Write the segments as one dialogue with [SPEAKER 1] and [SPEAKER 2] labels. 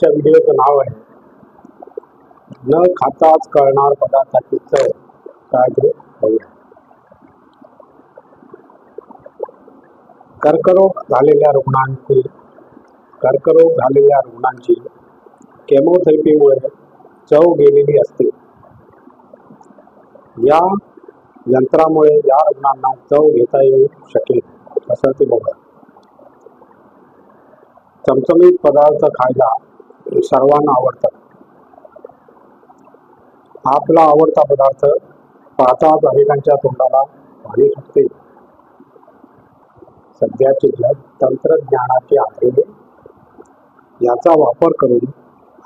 [SPEAKER 1] आजच्या व्हिडिओचं नाव आहे. न खाताच कळणार पदार्थाची चव काय ते बघूया. कर्करोग झालेल्या रुग्णांची कर्करोग झालेल्या रुग्णांची केमोथेरपीमुळे चव गेलेली असते. या यंत्रामुळे या रुग्णांना चव घेता येऊ शकेल असं ते बघा चमचमीत पदार्थ खायला सर्वांना आवडतात. आपला आवडता पदार्थ पाहताच अनेकांच्या तोंडाला पाणी सुटते सध्याचे जग तंत्रज्ञानाचे आलेले. याचा वापर करून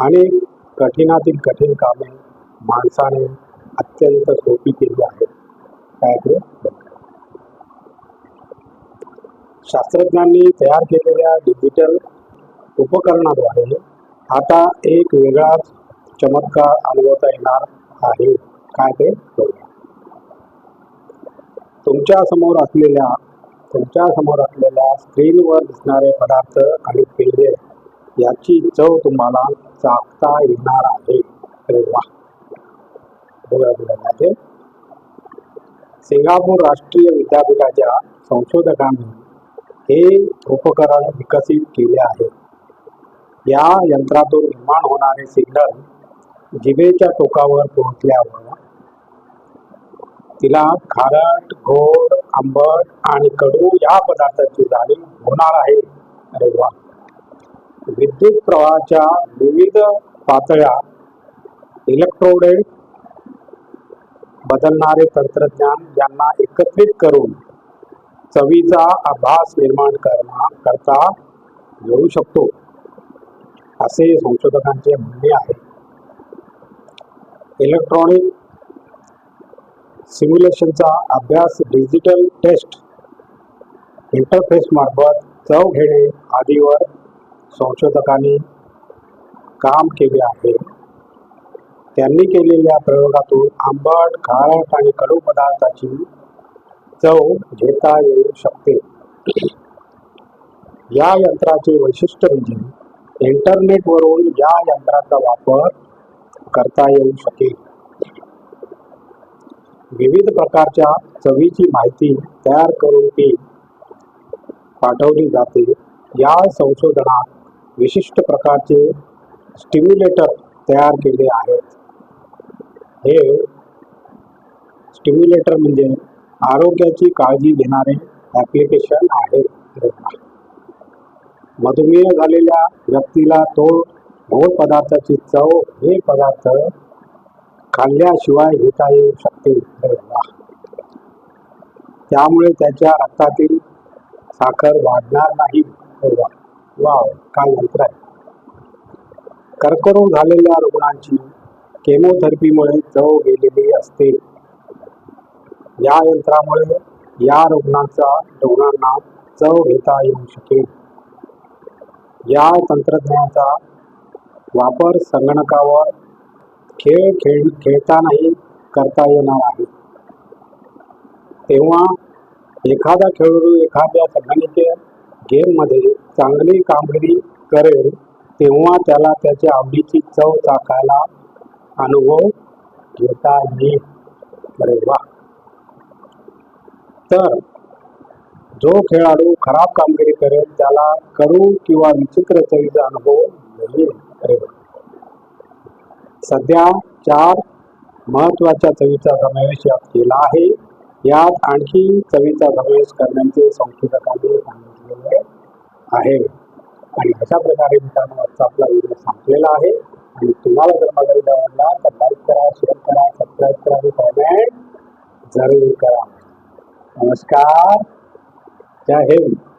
[SPEAKER 1] अनेक कठीणातील कठीण कामे माणसाने अत्यंत सोपी केली आहेत. काय ते? शास्त्रज्ञांनी तयार केलेल्या डिजिटल उपकरणाद्वारे आता एक वेगळाच चमत्कार अनुभवता येणार आहे. काय ते? बघूया. तुमच्यासमोर असलेल्या तुमच्यासमोर असलेल्या स्क्रीनवर दिसणारे पदार्थ आणि पेय याची चव तुम्हाला चाखता येणार आहे. अरे वा आहे सिंगापूर राष्ट्रीय विद्यापीठाच्या संशोधकांनी हे उपकरण विकसित केले आहे. या यंत्रातून निर्माण होणारे सिग्नल जिभेच्या टोकावर पोहोचल्यावर तिला खारट गोड आंबट आणि कडू या पदार्थाची जाणीव होणार आहे. अरे वा! विद्युत प्रवाहाच्या विविध पातळ्या इलेक्ट्रोडेड बदलणारे तंत्रज्ञान यांना एकत्रित करून चवीचा आभास निर्माण करता येऊ शकतो. असे संशोधकांचे म्हणणे आहे. इलेक्ट्रॉनिक सिम्युलेशनचा अभ्यास डिजिटल टेस्ट इंटरफेस मार्फत चव घेणे आदीवर संशोधकांनी काम केले आहे. त्यांनी केलेल्या प्रयोगातून आंबट खारट आणि कडू पदार्थाची चव घेता येऊ शकते. या यंत्राचे वैशिष्ट्य म्हणजे इंटरनेटवरून या यंत्राचा वापर करता येऊ शकेल. विविध प्रकारच्या चवीची माहिती तयार करून ती पाठवली जाते. या संशोधनात विशिष्ट प्रकारचे स्टिम्युलेटर तयार केले आहेत. हे स्टिम्युलेटर म्हणजे आरोग्याची काळजी घेणारे ॲप्लिकेशन आहे मधुमेह झालेल्या व्यक्तीला तो गोड पदार्थाची चव हे पदार्थ खाल्ल्याशिवाय घेता येऊ शकते. त्यामुळे त्याच्या रक्तातील साखर वाढणार नाही. वा. काय यंत्र आहे. कर्करोग झालेल्या रुग्णांची केमोथेरपीमुळे चव गेलेली असते. या यंत्रामुळे या रुग्णांचा रुग्णांना चव घेता येऊ शकेल. या तंत्रज्ञानाचा वापर संगणकावर खेळ खेळ खेळतानाही करता येणार आहे. तेव्हा एखादा खेळाडू एखाद्या संगणकीय गेममध्ये चांगली कामगिरी करेल तेव्हा त्याला त्याच्या आवडीची चव चाकायला अनुभव घेता येईल. अरे वा! तर जो खेळाडू खराब कामगिरी करेल त्याला करू किंवा विचित्र चवीचा अनुभव नाही. अरे सध्या चार महत्त्वाच्या चवीचा समावेश यात केला आहे. यात आणखी चवीचा समावेश करण्याचे संशोधकांनी सांगितलेले आहे. आणि अशा प्रकारे मित्रांनो आजचा आपला व्हिडिओ संपलेला आहे. आणि तुम्हाला जर माझा व्हिडिओ आवडला तर लाईक करा शेअर करा सबस्क्राईब करा आणि कमेंट जरूर करा. नमस्कार. Yeah. heavy.